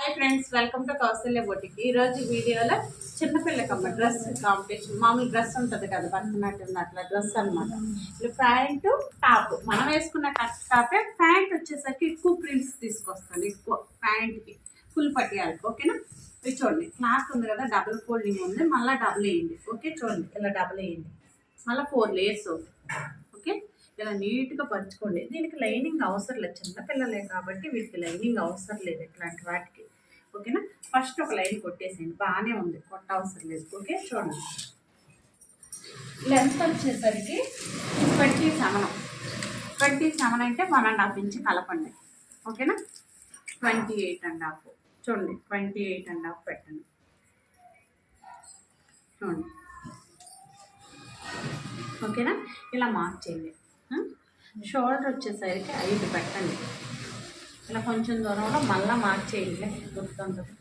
Hi friends welcome to Kausalya బొటికి ఈరోజు రోజు వీడియోలో చిన్నపిల్లకమ్మ డ్రెస్ కాంపిటీషన్. మామూలు డ్రెస్ ఉంటుంది కదా భరతనాట్యం అట్లా డ్రెస్ అనమాట ఇది ప్యాంట్ టాప్. మనం వేసుకున్న కట్ టాపే ప్యాంట్ వచ్చేసరికి ఎక్కువ ప్రింట్స్ తీసుకొస్తాను ఎక్కువ ప్యాంట్కి. ఫుల్ పట్టియాలి ఓకేనా? ఇది చూడండి క్లాత్ ఉంది కదా డబుల్ ఫోల్డింగ్ ఉంది మళ్ళీ డబుల్ వేయండి ఓకే? చూడండి ఇలా డబుల్ వేయండి. మళ్ళీ ఫోర్ లేయర్స్ అవుతుంది ఓకే? ఇలా నీట్గా పరుచుకోండి. దీనికి లైనింగ్ అవసరం లేదు. చిన్నపిల్లలే కాబట్టి వీటికి లైనింగ్ అవసరం లేదు ఇట్లాంటి వాటికి. ఓకేనా? ఫస్ట్ ఒక లైన్ కొట్టేసేయండి. బాగానే ఉంది. కొట్ట అవసరం లేదు. ఓకే? చూడండి. లెంత్ వచ్చేసరికి ట్వంటీ సెవెన్. ట్వంటీ సెవెన్ అంటే వన్ అండ్ హాఫ్ ఇంచ్ కలపండి. ఓకేనా? Twenty eight and half. చూడండి. ట్వంటీ ఎయిట్ అండ్ హాఫ్ పెట్టండి. చూడండి. ఓకేనా? ఇలా మార్క్ చేయండి. షోల్డర్ వచ్చేసరికి ఐదు పెట్టండి. ఇలా కొంచెం దూరంలో మళ్ళీ మార్క్ చేయండి. గుర్తుంటుంది.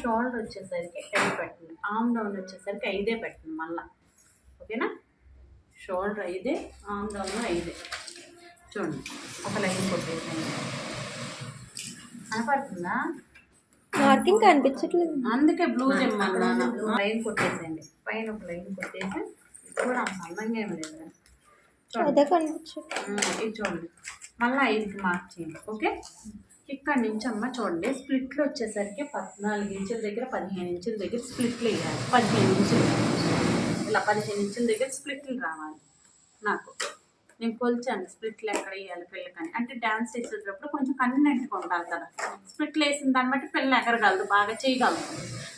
షోల్డర్ వచ్చేసరికి ఐదు పెట్టండి. ఆమ్ డౌన్ వచ్చేసరికి ఐదే పెట్టండి మళ్ళీ. ఓకేనా? షోల్డర్ ఐదే ఆమ్ డౌన్ ఐదే. చూడండి. ఒక లైన్ కొట్టేసేయండి. కనపడుతుందా? మార్కింగ్ కనిపించట్లేదు. అందుకే బ్లూ చెమ్మన్నాను లైన్ కొట్టేసేయండి. పైన ఒక లైన్ కొట్టేసి ఇది కూడా అంత అందంగా ఏం లేదు. అదే ఇది చూడండి. మళ్ళీ ఐదుకి మార్క్ చేయండి ఓకే? ఇక్కడ నుంచి అమ్మ చూడండి స్ప్లిట్లు వచ్చేసరికి పద్నాలుగు ఇంచుల దగ్గర పదిహేను ఇంచుల దగ్గర స్ప్లిట్లు వేయాలి. పదిహేను ఇంచులు. ఇలా పదిహేను ఇంచుల దగ్గర స్ప్లిట్లు రావాలి నాకు. నేను కొలిచాను స్ప్లిట్లు ఎక్కడ వేయాలి పిల్లకని. అంటే డ్యాన్స్ చేసేటప్పుడు కొంచెం కన్వీనెంట్గా ఉండాలి కదా. స్ప్లిట్లు వేసిన దాన్ని బట్టి పిల్ల ఎగరగలదు బాగా చేయగలదు.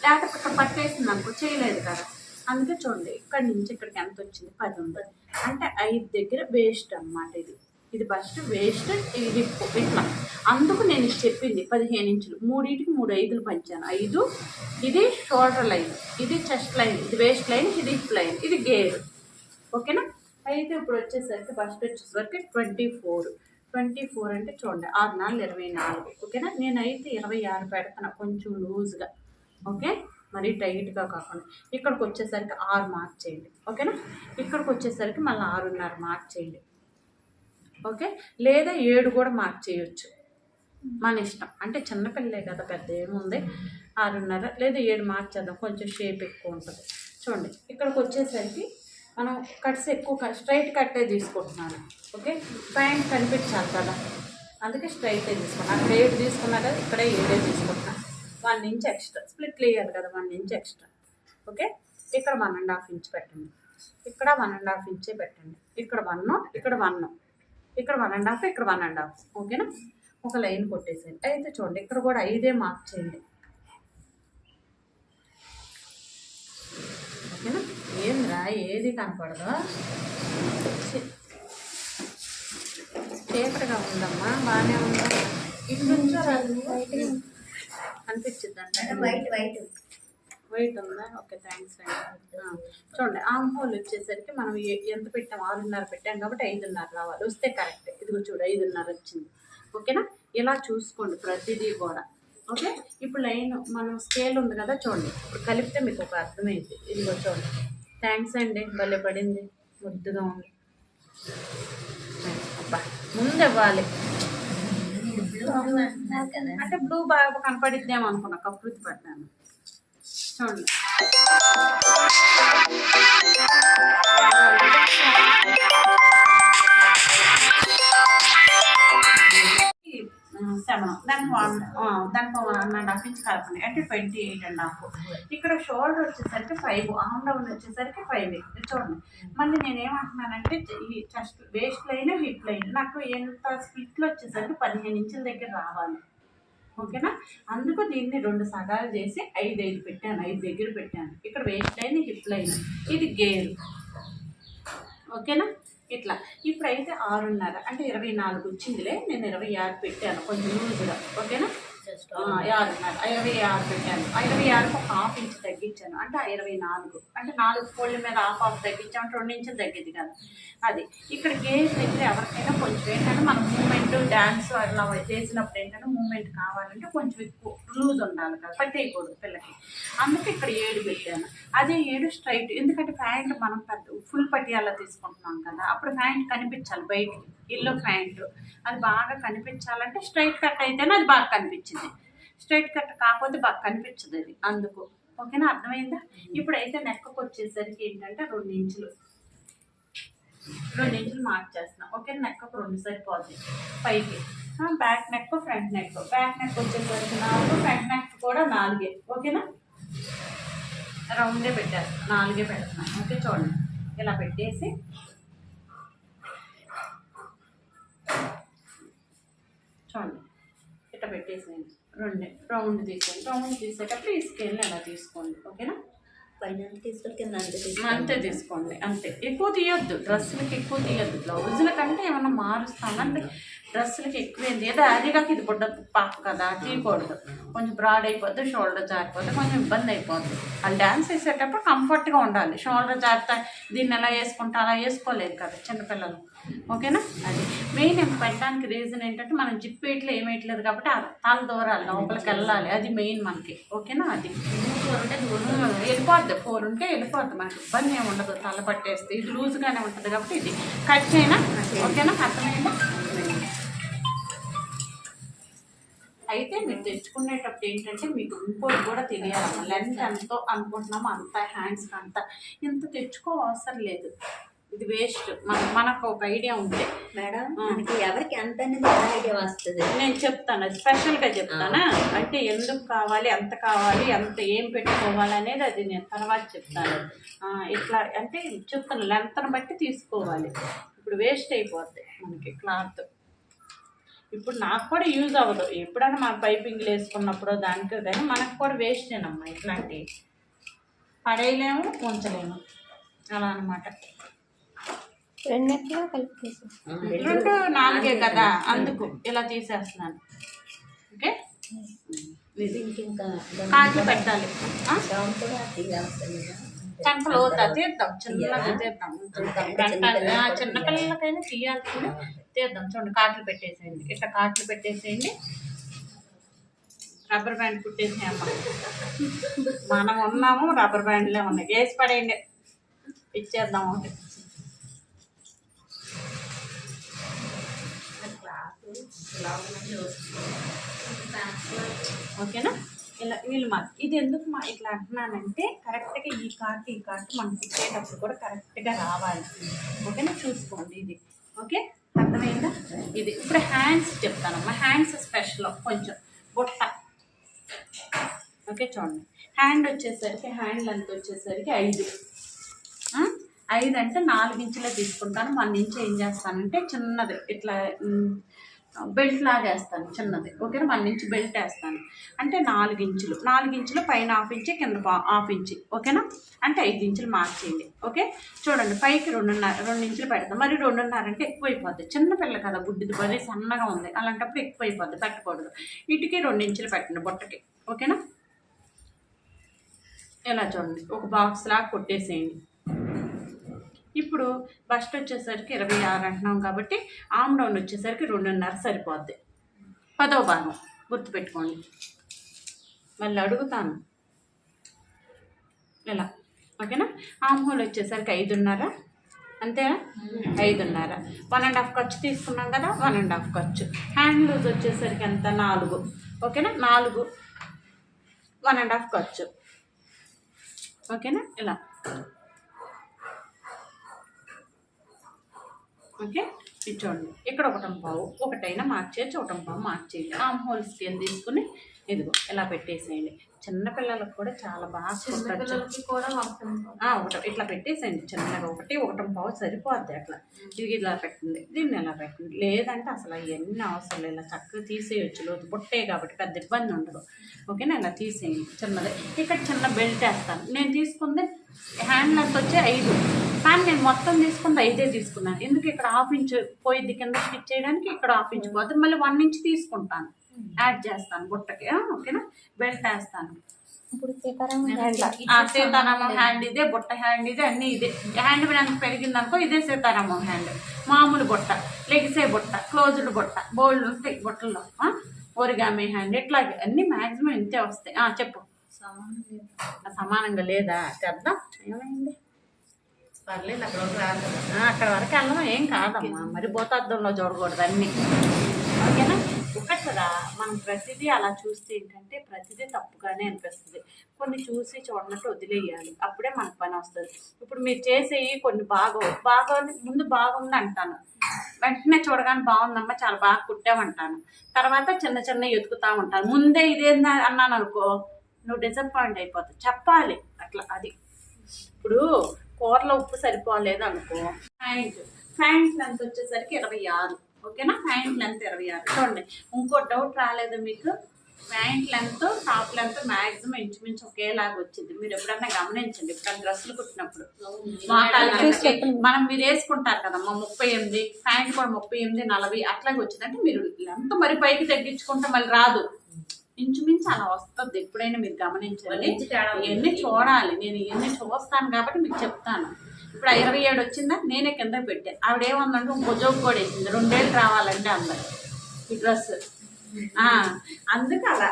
లేకపోతే ఇక్కడ పట్టేసింది అనుకో చేయలేదు కదా. అందుకే చూడండి ఇక్కడ నుంచి ఇక్కడికి ఎంత వచ్చింది? పది వందలు అంటే ఐదు దగ్గర వేస్ట్ అన్నమాట ఇది. ఇది ఫస్ట్ వేస్ట్ ఇది ఇట్లా అందుకు నేను చెప్పింది పదిహేను ఇంచులు. మూడింటికి మూడు ఐదులు పంచాను. ఐదు ఇది షోల్డర్ లైన్ ఇది చెస్ట్ లైన్ ఇది వేస్ట్ లైన్ ఇది హిప్ లైన్ ఇది గేర్. ఓకేనా? అయితే ఇప్పుడు వచ్చేసరికి ఫస్ట్ వచ్చేసరికి ట్వంటీ ఫోర్ ట్వంటీ ఫోర్ అంటే చూడండి ఆరు నాలుగు ఇరవై నాలుగు. ఓకేనా? నేనైతే ఇరవై ఆరు పెడతాను కొంచెం లూజ్గా ఓకే? మరీ టైట్గా కాకుండా ఇక్కడికి వచ్చేసరికి ఆరు మార్క్ చేయండి. ఓకేనా? ఇక్కడికి వచ్చేసరికి మళ్ళీ ఆరున్నర మార్క్ చేయండి. ఓకే? లేదా ఏడు కూడా మార్క్ చేయొచ్చు. మన ఇష్టం. అంటే చిన్నపిల్లలే కదా పెద్ద ఏముంది? ఆరున్నర లేదా ఏడు మార్చేద్దాం కొంచెం షేప్ ఎక్కువ ఉంటుంది. చూడండి. ఇక్కడికి వచ్చేసరికి మనం కట్స్ ఎక్కువ స్ట్రైట్ కట్టే తీసుకుంటున్నాను. ఓకే? ప్యాంట్ కనిపించాలి కదా. అందుకే స్ట్రైటే తీసుకున్నాను. అక్కడ ఏడు తీసుకున్నా కదా ఇక్కడే ఏడే తీసుకుంటున్నాను. One inch extra. స్ప్లిట్ వేయాలి కదా వన్ ఇంచ్ ఎక్స్ట్రా. ఓకే? ఇక్కడ వన్ అండ్ హాఫ్ ఇంచ్ పెట్టండి. ఇక్కడ వన్ అండ్ హాఫ్ ఇంచే పెట్టండి. ఇక్కడ వన్ ఇక్కడ వన్. ఇక్కడ వన్ అండ్ హాఫ్ ఇక్కడ వన్ అండ్ హాఫ్. ఓకేనా? ఒక లైన్ కొట్టేసేయండి. అయితే చూడండి ఇక్కడ కూడా ఐదే మార్క్ చేయండి. ఓకేనా? ఏంద్రా ఏది కనపడదు? చీకటిగా ఉందమ్మా బాగానే ఉందా ఇటు నుంచో అనిపించింది అంటే వైట్ వైట్. వెయిట్ ఉందా? ఓకే థ్యాంక్స్ అండి. ఆ, చూడండి ఆమ్ హోల్ వచ్చేసరికి మనం ఎంత పెట్టాం? ఆరున్నర పెట్టాం కాబట్టి ఐదున్నర రావాలి. వస్తే కరెక్ట్ ఇదిగో చూడు ఐదున్నర వచ్చింది. ఓకేనా? ఇలా చూసుకోండి ప్రతిదీ కూడా. ఓకే? ఇప్పుడు లైన్ మనం స్కేల్ ఉంది కదా చూడండి. ఇప్పుడు కలిపితే మీకు ఒక అర్థమైంది. ఇదిగో చూడండి. థ్యాంక్స్ అండి. భలే పడింది. ముద్దుగా ఉంది. అబ్బా ముందు ఇవ్వాలి. అంటే బ్లూ బాగా కనపడిద్దాం అనుకున్నా. కప్పులు పడ్డాను. చూడండి. సెవెన్ దానికి దానికి వన్ అండ్ హాఫ్ ఇంచ్ కలపండి అంటే ట్వంటీ ఎయిట్ అండ్ హాఫ్ ఇక్కడ షోల్డర్ వచ్చేసరికి ఫైవ్ ఆమ్ డౌన్ వచ్చేసరికి ఫైవ్ చూడండి. మళ్ళీ నేను ఏమంటున్నానంటే ఈ chest waist line hip line నాకు ఎంత స్ప్లిట్లు వచ్చేసరికి పదిహేను ఇంచుల దగ్గర రావాలి. ఓకేనా? అందుకు దీన్ని రెండు సగాలు చేసి ఐదు ఐదు పెట్టాను. ఐదు దగ్గర పెట్టాను. ఇక్కడ వేస్ట్ లైన్ హిప్ లైన్ ఇది గేర్. ఓకేనా? ఇట్లా. ఇప్పుడైతే ఆరున్నర. అంటే ఇరవై నాలుగు వచ్చిందిలే. నేను ఇరవై ఆరు పెట్టాను. కొంచెం లూజ్గా ఓకేనా? ఇరవై ఆరు పెట్టాను ఇరవై ఆరుకు ఒక హాఫ్ ఇంచ్ తగ్గించాను. అంటే ఇరవై నాలుగు. అంటే నాలుగు కోళ్ళ మీద హాఫ్ హాఫ్ తగ్గించాము రెండు ఇంచులు తగ్గింది కదా. అది. ఇక్కడ గేజ్ దగ్గర ఎవరికైనా కొంచెం ఏంటంటే మనం మూమెంట్ డ్యాన్స్ అట్లా చేసినప్పుడు ఏంటంటే మూమెంట్ కావాలంటే కొంచెం ఎక్కువ లూజ్ ఉండాలి కదా. పట్టేయకూడదు పిల్లకి. అందుకే ఇక్కడ ఏడు పెట్టాను. అదే ఏడు స్ట్రైట్ ఎందుకంటే ప్యాంట్ మనం పెద్ద ఫుల్ పట్టియాలా తీసుకుంటున్నాం కదా. అప్పుడు ప్యాంట్ కనిపించాలి బయటికి. ఇల్లు ప్యాంటు. అది బాగా కనిపించాలంటే స్ట్రైట్ కట్ అయితేనే అది బాగా కనిపించింది. స్ట్రైట్ కట్ కాకపోతే బాగా కనిపించదు అది. అందుకు. ఓకేనా? అర్థమైందా? ఇప్పుడైతే నెక్కకు వచ్చేసరికి ఏంటంటే రెండు ఇంచులు. రెండు ఇంచులు మార్క్ చేస్తున్నాం. ఓకే నెక్ ఒక రెండు సరిపోద్ది పైకి back neck front neck back neck వచ్చేసరికి నాలుగు ఫ్రంట్ నెక్ కూడా నాలుగే. ఓకేనా? రౌండే పెట్టేస్తాను నాలుగే పెడుతున్నాను ఓకే చూడండి. ఇలా పెట్టేసి చూడండి. ఇట్లా పెట్టేసేయండి. రెండు రౌండ్ తీసేయండి. రౌండ్ తీసేటప్పుడు ఈ స్కేల్ని అలా తీసుకోండి ఓకేనా? పైన అంతే తీసుకోండి. అంతే ఎక్కువ తీయొద్దు డ్రెస్సులకి ఎక్కువ తీయొద్దు. బ్లౌజుల కంటే ఏమన్నా మారుస్తాం అంటే డ్రెస్సులకి ఎక్కువైంది? ఏదో అది కాక ఇది బుడ్డ పాప కదా తీయకూడదు కొంచెం బ్రాడ్ అయిపోద్ది షోల్డర్ జారిపోతే కొంచెం ఇబ్బంది అయిపోద్ది. వాళ్ళు డ్యాన్స్ వేసేటప్పుడు కంఫర్ట్గా ఉండాలి. షోల్డర్ జారితే దీన్ని ఎలా వేసుకుంటా? అలా వేసుకోలేదు కదా చిన్నపిల్లలు. ఓకేనా? అది మెయిన్ పెట్టడానికి రీజన్ ఏంటంటే మనం జిప్ వేయట్లేదు ఏమేయట్లేదు కాబట్టి తల దూరాలి లోపలికి వెళ్ళాలి. అది మెయిన్ మనకి. ఓకేనా? అది. ఉంటే దూరం వెళ్ళిపోద్ది. ఫోర్ ఉంటే వెళ్ళిపోద్ది. మనకి ఇబ్బంది ఏమి ఉండదు. తల పట్టేస్తే. ఇది లూజ్గానే ఉంటుంది కాబట్టి ఇది. కట్ చేయనా? ఓకేనా? అర్థమైందా? అయితే మీరు తెచ్చుకునేటప్పుడు ఏంటంటే మీకు ఇంకోటి కూడా తెలియాలమ్మా లెంత్ ఎంతో అనుకుంటున్నామో అంత హ్యాండ్స్కి అంత. ఇంత తెచ్చుకో అవసరం లేదు. ఇది వేస్ట్. మన మనకు ఒక ఐడియా ఉంటే. మేడం మనకి ఎవరికి ఎంత అనేది ఐడియా వస్తుంది. నేను చెప్తాను. అది స్పెషల్గా చెప్తానా? అంటే ఎందుకు కావాలి ఎంత కావాలి ఎంత ఏం పెట్టుకోవాలి అనేది అది నేను తర్వాత చెప్తాను. ఇట్లా అంటే చెప్తాను. లెంత్ని బట్టి తీసుకోవాలి. ఇప్పుడు వేస్ట్ అయిపోద్ది మనకి క్లాత్. ఇప్పుడు నాకు కూడా యూజ్ అవ్వదు. ఎప్పుడైనా మన పైపింగ్లు వేసుకున్నప్పుడు దానికి కానీ మనకు కూడా వేస్టేనమ్మా ఇట్లాంటివి పడేయలేము ఉంచలేము. అలా అనమాట రెండు నెక్లో కలిపి రెండు నాలుగే కదా అందుకు ఇలా తీసేస్తున్నాను. ఓకే? కాకి పెట్టాలి. వద్దా తీద్దాం. చిన్నగా తీద్దాం. పెట్టాలి. ఆ, చిన్నపిల్లలకైనా తీయాల్సింది తీద్దాం. చూడండి కాట్లు పెట్టేసేయండి. ఇట్లా కాట్లు పెట్టేసేయండి. రబ్బర్ బ్యాండ్ కుట్టేసేయమ్మ మనం ఉన్నాము రబ్బర్ బ్యాండ్లే ఉన్నాయి. వేసి పడేయండి. ఇచ్చేద్దాం ఒకటి. ఓకేనా? ఇలా వీళ్ళు మా ఇది ఎందుకు మా ఇట్లా అంటున్నానంటే కరెక్ట్గా ఈ కార్ట్ ఈ కార్ట్ మనం తిప్పేటప్పుడు కూడా కరెక్ట్గా రావాలి. ఓకేనా? చూసుకోండి ఇది. ఓకే? అర్థమైందా? ఇది. ఇప్పుడు హ్యాండ్స్ చెప్తానమ్మా హ్యాండ్స్ స్పెషల్ కొంచెం. బుట్ట. ఓకే? చూడండి. హ్యాండ్ వచ్చేసరికి హ్యాండ్ లెంత్ వచ్చేసరికి ఐదు. ఐదు అంటే నాలుగు ఇంచులే తీసుకుంటాను. మన నుంచి ఏం చేస్తానంటే చిన్నది. ఇట్లా బెల్ట్ లాగా వేస్తాను చిన్నది. ఓకేనా? వన్ ఇంచ్ బెల్ట్ వేస్తాను. అంటే నాలుగు ఇంచులు. నాలుగు ఇంచులు పైన హాఫ్ ఇంచ్ కింద పా- హాఫ్ ఇంచ్. ఓకేనా? అంటే ఐదు ఇంచులు మార్చేయండి ఓకే? చూడండి పైకి రెండున్నర రెండు ఇంచులు పెడతాం మరి రెండున్నర అంటే ఎక్కువైపోద్ది. చిన్నపిల్ల కదా బుడ్డిది పది సన్నగా ఉంది. అలాంటప్పుడు ఎక్కువైపోద్ది పెట్టకూడదు. ఇటుకి రెండు ఇంచులు పెట్టండి బుట్టకి. ఓకేనా? ఇలా చూడండి ఒక బాక్స్ లాగా కొట్టేసేయండి. ఇప్పుడు బస్ట్ వచ్చేసరికి ఇరవై ఆరు అంటున్నాం కాబట్టి ఆమ్ డౌన్ వచ్చేసరికి రెండున్నర సరిపోద్ది. పదో భాగం గుర్తుపెట్టుకోండి. మళ్ళీ అడుగుతాను. ఇలా ఓకేనా? ఆమ్ హోల్ వచ్చేసరికి ఐదున్నర. అంతేనా? ఐదున్నర. వన్ అండ్ హాఫ్ ఖర్చు తీసుకున్నాం కదా వన్ అండ్ హాఫ్ ఖర్చు. హ్యాండ్ లూజ్ వచ్చేసరికి ఎంత? నాలుగు. ఓకేనా? నాలుగు. వన్ అండ్ హాఫ్ ఖర్చు. ఓకేనా? ఇలా ఓకే? ఇచ్చోండి ఇక్కడ ఒకటం పావు ఒకటైనా మార్క్ చేయొచ్చు ఒకటం పావు మార్చేయండి ఆమ్ హోల్ స్కేల్ తీసుకుని ఇదిగో ఇలా పెట్టేసేయండి. చిన్నపిల్లలకు కూడా చాలా బాగా కుట్టచ్చు పిల్లలకి కూడా ఒకటి ఇట్లా పెట్టేసేయండి. చిన్నగా ఒకటి ఒకటం పావు సరిపోద్ది అట్లా. ఇది ఇలా పెట్టండి దీన్ని ఇలా పెట్టండి. లేదంటే అసలు అవన్నీ అవసరం లేదు. ఇలా చక్కగా తీసేయచ్చు. లోతు బుట్టే కాబట్టి పెద్ద ఇబ్బంది ఉండదు. ఓకేనా? ఇలా తీసేయండి. చిన్నది. ఇక్కడ చిన్న బెల్ట్ వేస్తాను. నేను తీసుకుంది హ్యాండ్ లెంత్ వచ్చి ఐదు. కానీ నేను మొత్తం తీసుకుంది ఐదే తీసుకున్నాను. ఎందుకు ఇక్కడ హాఫ్ ఇంచ్ పోయిద్ది కింద స్టిచ్ చేయడానికి ఇక్కడ హాఫ్ ఇంచ్ పోతుంది మళ్ళీ వన్ ఇంచ్ తీసుకుంటాను. యాడ్ చేస్తాను బుట్టకి. ఆ, ఓకేనా? బెల్ట్ వేస్తాను ఇప్పుడు సీతారామ హ్యాండ్లా ఆ సీతారామం హ్యాండ్ ఇదే బుట్ట హ్యాండ్ ఇదే అన్ని ఇదే. హ్యాండ్ మీద పెరిగింది అనుకో ఇదే సీతారామం హ్యాండ్. మామూలు బుట్ట లెగిసే బుట్ట క్లోజ్డ్ బుట్ట బోల్డ్ ఉంటాయి బుట్టల్లో. ఒరిగామి హ్యాండ్ ఇట్లాగే అన్ని మ్యాక్సిమం ఇంతే వస్తాయి. ఆ, చెప్పు. సమానంగా లేదా? చేద్దాం. ఏమైంది? పర్లేదు అక్కడ అక్కడ వరకు వెళ్ళడం ఏం కాదమ్మా. మరి భూతార్థంలో చూడకూడదు అన్నీ. ఓకేనా? ఒకటిరా మనం ప్రతిదీ అలా చూస్తే ఏంటంటే ప్రతిదీ తప్పుగానే అనిపిస్తుంది. కొన్ని చూసి చూడనట్టు వదిలేయాలి. అప్పుడే మన పని వస్తుంది. ఇప్పుడు మీరు చేసేవి కొన్ని బాగా బాగా ముందు బాగుంది అంటాను. వెంటనే చూడగానే బాగుందమ్మా చాలా బాగా కుట్టామంటాను. తర్వాత చిన్న చిన్న ఎతుకుతా ఉంటాను. ముందే ఇదేందా అన్నాను అనుకో నువ్వు డిసప్పాయింట్ అయిపోతావు. చెప్పాలి అట్లా అది. ఇప్పుడు కూరలో ఉప్పు సరిపోలేదు అనుకో ప్యాంట్ ప్యాంట్ లెంత్ వచ్చేసరికి ఇరవై ఆరు. ఓకేనా? ప్యాంట్ లెంత్ ఇరవై ఆరు. చూడండి ఇంకో డౌట్ రాలేదు మీకు. Pant length top length maximum ఇంచుమించు ఒకేలాగా వచ్చింది. మీరు ఎప్పుడన్నా గమనించండి ఇప్పుడు డ్రెస్సులు కుట్టినప్పుడు. మనం మీరు వేసుకుంటారు కదమ్మా ముప్పై ఎనిమిది ప్యాంట్ కూడా ముప్పై ఎనిమిది నలభై అట్లాగే వచ్చింది అంటే మీరు లెంత్ మరి పైకి తగ్గించుకుంటే మళ్ళీ రాదు. ఇంచుమించు అలా వస్తుంది. ఎప్పుడైనా మీరు గమనించండి. ఇవన్నీ చూడాలి నేను ఇవన్నీ చూస్తాను కాబట్టి మీకు చెప్తాను. ఇప్పుడు ఇరవై ఏడు వచ్చిందా? నేనే కింద పెట్టాను ఆవిడ ఏమందంటే భుజం కూడా వేసింది. రెండేళ్ళు రావాలంటే అందరు ఈ డ్రెస్. అందుకు అలా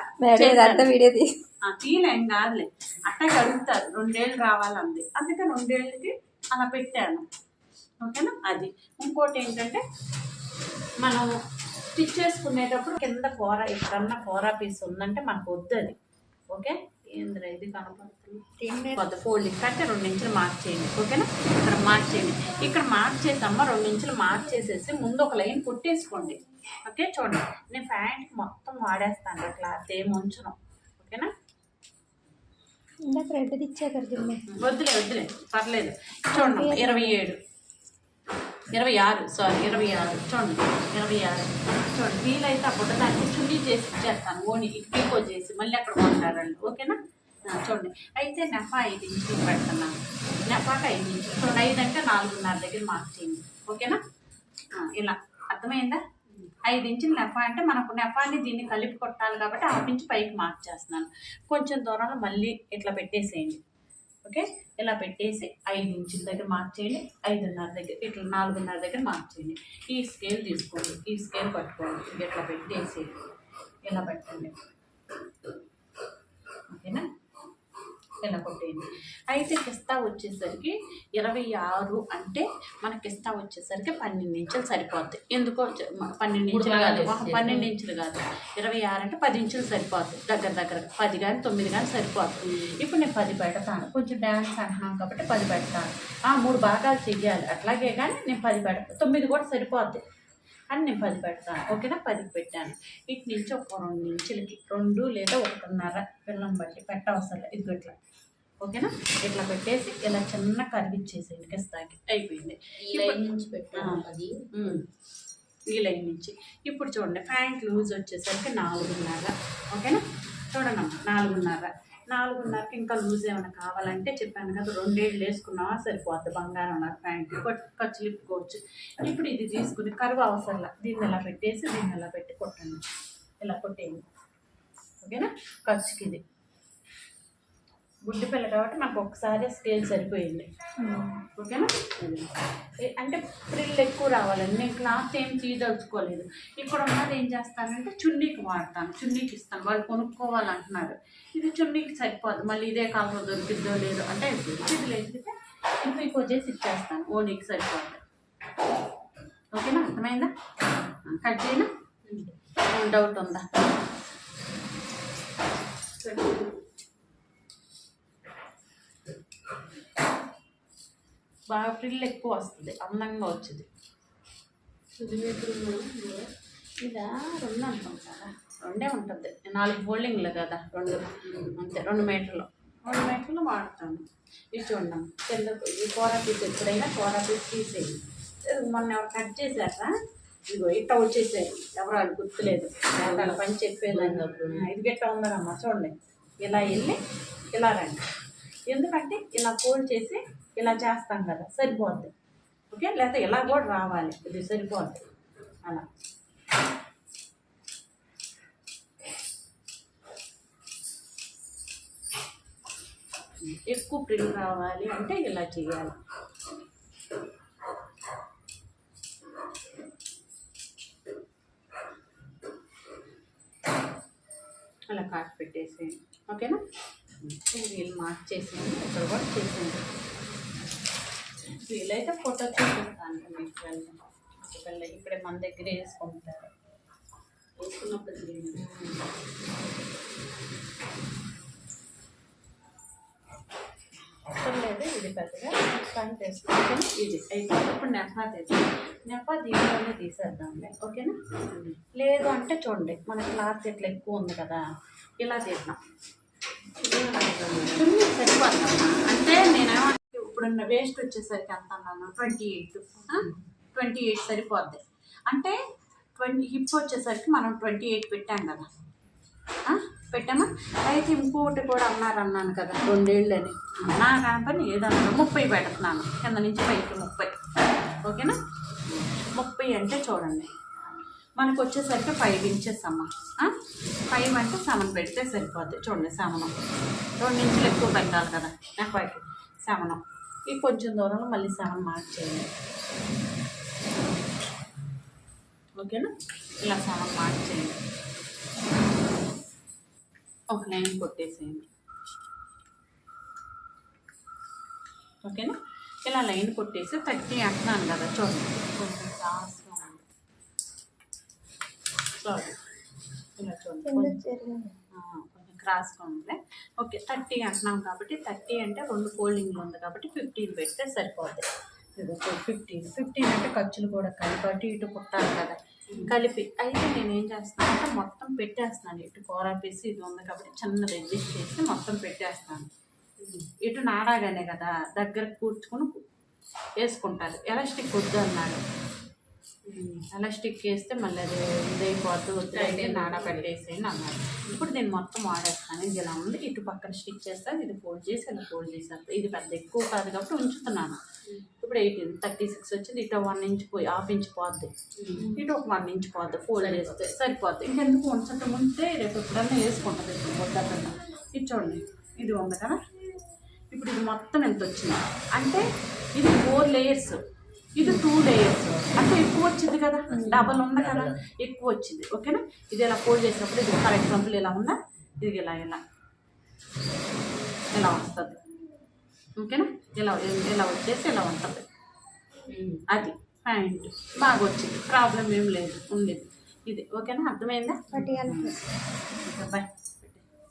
తీయలేం కాదులే. అట్టగా అడుగుతారు రెండేళ్ళు రావాలంది. అందుకే రెండేళ్ళకి అలా పెట్టాను. ఓకేనా? అది. ఇంకోటి ఏంటంటే మనం స్టిచ్ చేసుకునేటప్పుడు కింద కూర ఎక్కడన్నా కూర పీస్ ఉందంటే మనకు వద్దు అది ఓకే? ఏంద్రా ఇది కనపడుతుంది? కొత్త ఫోల్డింగ్ కంటే రెండు ఇంచులు మార్క్ చేయండి ఓకేనా? ఇక్కడ మార్క్ చేయండి. ఇక్కడ మార్క్ చేసమ్మా రెండు ఇంచులు మార్క్ చేసేసి ముందు ఒక లైన్ కుట్టేసుకోండి. ఓకే చూడండి. నేను ప్యాంట్ మొత్తం వాడేస్తాను క్లాత్. ఏం ఉంచను. ఓకేనా? ఇందాక రెడ్ ఇచ్చా కదా వద్దులే వద్దులే. పర్లేదు. చూడండి ఇరవై ఏడు. ఇరవై ఆరు సారీ ఇరవై ఆరు చూడండి ఇరవై ఆరు చూడండి వీలైతే అప్పుడు దానికి చున్నీ చేసి ఇచ్చేస్తాను ఓని పీకో చేసి మళ్ళీ అక్కడ కొంటారండి ఓకేనా? చూడండి అయితే నెఫ ఐదు ఇంచులు పెడుతున్నాను నెఫాకి ఐదు ఇంచులు చూడండి ఐదు అంటే నాలుగున్నర దగ్గర మార్క్ చేయండి ఓకేనా? ఇలా అర్థమైందా? ఐదు ఇంచులు నెఫ అంటే మనకు నెఫాన్ని దీన్ని కలిపి కొట్టాలి కాబట్టి ఆ పైకి మార్క్ చేస్తున్నాను కొంచెం దూరంలో మళ్ళీ ఇట్లా పెట్టేసేయండి ఓకే? ఇలా పెట్టేసి ఐదు ఇంచుల దగ్గర మార్క్ చేయండి. ఐదున్నర దగ్గర ఇట్లా నాలుగున్నర దగ్గర మార్క్ చేయండి. ఈ స్కేల్ తీసుకోండి. ఈ స్కేల్ పట్టుకోండి. ఇట్లా పెట్టేసి ఇలా పెట్టండి. ఓకేనా? ఇలా కొట్టేయండి అయితే కిస్తా వచ్చేసరికి ఇరవై ఆరు అంటే మన కిస్తా వచ్చేసరికి పన్నెండు ఇంచులు సరిపోద్ది. ఎందుకో పన్నెండు ఇంచులు కాదు. ఒక పన్నెండు ఇంచులు కాదు. ఇరవై ఆరు అంటే పది ఇంచులు సరిపోద్ది. దగ్గర దగ్గర పది కానీ తొమ్మిది కానీ సరిపోద్ది. ఇప్పుడు నేను పది పెడతాను. కొంచెం డ్యాన్స్ అంటున్నాం కాబట్టి పది పెడతాను. ఆ మూడు భాగాలు చెయ్యాలి. అట్లాగే కానీ నేను పది పెడతాను తొమ్మిది కూడా సరిపోద్ది. అని నేను పది పెడతాను. ఓకేనా? పదికి పెట్టాను. ఇటు నుంచి ఒక రెండు ఇంచులకి రెండు లేదా ఒకటిన్నర పిల్లం బట్టి పెట్టవసరం లేదు. ఇది ఇట్లా. ఓకేనా? ఇట్లా పెట్టేసి ఇలా చిన్న కరిగిచ్చేసేయండి కిస్తాకి అయిపోయింది. ఈ లైన్ నుంచి పెట్టాను అది. ఈ లైన్ నుంచి. ఇప్పుడు చూడండి ప్యాంట్ లూజ్ వచ్చేసరికి నాలుగున్నర. ఓకేనా? చూడండి నాలుగున్నర. నాలుగున్నరకి ఇంకా లూజ్ ఏమైనా కావాలంటే చెప్పాను కదా రెండేళ్ళు వేసుకున్నావా? సరిపోద్ది బంగారం నాకు ప్యాంట్. ఖర్చులు ఇప్పుకోవచ్చు ఇప్పుడు ఇది తీసుకుని కరువు అవసరంలా. దీన్ని ఇలా పెట్టేసి దీన్ని ఇలా పెట్టి కొట్టండి. ఇలా కొట్టేయండి. ఓకేనా? ఖర్చుకి ఇది. గుడ్డి పిల్ల కాబట్టి మనకు ఒకసారి స్కేల్ సరిపోయింది. ఓకేనా? అంటే ఫ్రిల్ ఎక్కువ రావాలండి నేను క్లాత్ ఏం తీయదలుచుకోలేదు. ఇక్కడ ఉన్నది ఏం చేస్తానంటే చున్నీకి వాడతాను. చున్నీకి ఇస్తాను. వాళ్ళు కొనుక్కోవాలంటున్నారు. ఇది చున్నీకి సరిపోదు. మళ్ళీ ఇదే కలర్ దొరికిద్దో లేదో అంటే ఇది లేకపోతే ఇంకో వచ్చేసి ఇచ్చేస్తాను. ఓనీకి సరిపోదు. ఓకేనా? అర్థమైందా? కట్ చేయనా? డౌట్ ఉందా? బాగా ఫ్రిల్ ఎక్కువ వస్తుంది అందంగా వచ్చింది. ఇదా రెండు అనుకుంటారా రెండే ఉంటుంది. నాలుగు ఫోల్డింగ్లు కదా రెండు. అంతే రెండు మీటర్లు. రెండు మీటర్లు వాడతాను ఇది చూడండి కింద ఈ కూర పీస్ ఎప్పుడైనా కూర పీస్ ఇది మొన్న ఎవరు కట్ చేశారా? ఇదిగో ఇట్ట వచ్చేసారు ఎవరు అది గుర్తులేదు. వాళ్ళ పని చెప్పేదాన్ని. ఇది గట్ట ఉందమ్మా చూడండి. ఇలా వెళ్ళి ఇలా రండి. ఎందుకంటే ఇలా ఫోల్డ్ చేసి ఇలా చేస్తాం కదా సరిపోద్ది. ఓకే? లేకపోతే ఇలా కూడా రావాలి. ఇది సరిపోద్ది. అలా. ఎక్కువ ప్రింట్ రావాలి అంటే ఇలా చేయాలి. అలా కాట్ పెట్టేసేయండి. ఓకేనా? వీళ్ళు మార్క్ చేసేయండి ఇక్కడ కూడా చేసేయండి. వీలైతే ఫోటో చూపిస్తాను మీకు వెళ్ళి ఒకవేళ ఇప్పుడే మన దగ్గర వేసుకుంటారు. వేసుకున్నప్పుడు తెలియదు. ఇది పెద్దగా ఫ్రంట్ వేసుకుంటాం ఇది అయితే ఇప్పుడు నెఫా తీసి నెఫా దీంట్లోనే తీసేద్దాంలే. ఓకేనా? లేదు అంటే చూడండి మన క్లాత్ ఇట్లా ఎక్కువ ఉంది కదా ఇలా తీద్దాం. సరిపోతాం అంటే నేను ఇప్పుడున్న వేస్ట్ వచ్చేసరికి ఎంత అన్నాను? Twenty eight. ట్వంటీ ఎయిట్ సరిపోద్ది. అంటే ట్వంటీ హిప్ వచ్చేసరికి మనం ట్వంటీ ఎయిట్ పెట్టాం కదా. పెట్టామా? అయితే ఇంకోటి కూడా అన్నారు అన్నాను కదా. రెండేళ్ళని. నా కాపని ఏదన్నా ముప్పై పెడుతున్నాను. కింద నుంచి పైకి ముప్పై. ఓకేనా? ముప్పై అంటే చూడండి. మనకు వచ్చేసరికి ఫైవ్ ఇంచెస్ అమ్మ. ఫైవ్ అంటే సెవెన్ పెడితే సరిపోద్ది. చూడండి సెవెన్ రెండు ఇంచులు ఎక్కువ పెట్టాలి కదా. నాకు సెవెన్ ఈ కొంచెం దూరంలో మళ్ళీ సెవెన్ మార్క్ చేయండి. ఓకేనా? ఇలా సెవెన్ మార్క్ చేయండి. ఒక లైన్ కొట్టేసేయండి. ఓకేనా? ఇలా లైన్ కొట్టేసి థర్టీ అంటున్నాను కదా చూడండి. కొంచెం ఉంది చూడండి. ఇలా చూడండి. క్రాస్గా ఉంది ఓకే థర్టీ అంటున్నాం కాబట్టి థర్టీ అంటే రెండు ఫోల్డింగ్లు ఉంది కాబట్టి ఫిఫ్టీన్ పెడితే సరిపోద్ది. ఫిఫ్టీన్. ఫిఫ్టీన్ అంటే ఖర్చులు కూడా కలిపి అటు ఇటు పుట్టాలి కదా. కలిపి. అయితే నేను ఏం చేస్తాను అంటే మొత్తం పెట్టేస్తున్నాను. ఇటు కూర పీసి ఇది ఉంది కాబట్టి చిన్నది అడ్జస్ట్ చేసి మొత్తం పెట్టేస్తాను ఇటు నాడాగానే కదా దగ్గర కూర్చుకొని వేసుకుంటారు. ఎలాస్టిక్ వద్దు అన్నాడు. ఎలాస్టిక్ వేస్తే మళ్ళీ అది ఇదైపోద్దు వద్దు అయితే నాడా పెట్టేసేయండి అన్నారు. ఇప్పుడు నేను మొత్తం వాడేస్తాను. ఇది ఇలా ఉంది. ఇటు పక్కన స్టిక్ చేస్తాను. ఇది ఫోల్డ్ చేసి ఇలా ఫోల్డ్ చేసేస్తాను. ఇది పెద్ద ఎక్కువ కాదు కాబట్టి ఉంచుతున్నాను. ఇప్పుడు ఎయిటీన్ థర్టీ సిక్స్ వచ్చింది. ఇటు వన్ ఇంచ్ పోయి హాఫ్ ఇంచ్ పోద్ది. ఇటు ఒక వన్ ఇంచ్ పోద్ది. ఫోల్డ్ చేస్తే సరిపోద్ది. ఇంకెందుకు ఉంచటం ఉంటే రేపు ఎప్పుడన్నా వేసుకుంటుంది. ఇప్పుడు వద్దకుండా ఇది చూడండి. ఇది ఉంది కదా? ఇప్పుడు ఇది మొత్తం ఎంత వచ్చింది? అంటే ఇది ఫోర్ లేయర్స్ ఇది టూ లేయర్స్ అంటే ఎక్కువ వచ్చింది కదా? డబల్ ఉంది కదా? ఎక్కువ వచ్చింది. ఓకేనా? ఇది ఇలా ఫోల్డ్ చేసినప్పుడు ఇది ఫర్ ఎగ్జాంపుల్ ఇలా ఉందా? ఇది ఇలా ఇలా. ఇలా వస్తుంది. ఓకేనా? ఇలా ఇలా వచ్చేసి ఇలా ఉంటుంది అది. ప్యాంట్ బాగా వచ్చింది. ప్రాబ్లం ఏం లేదు. ఉండేది. ఇది. ఓకేనా? అర్థమైందా? బాయ్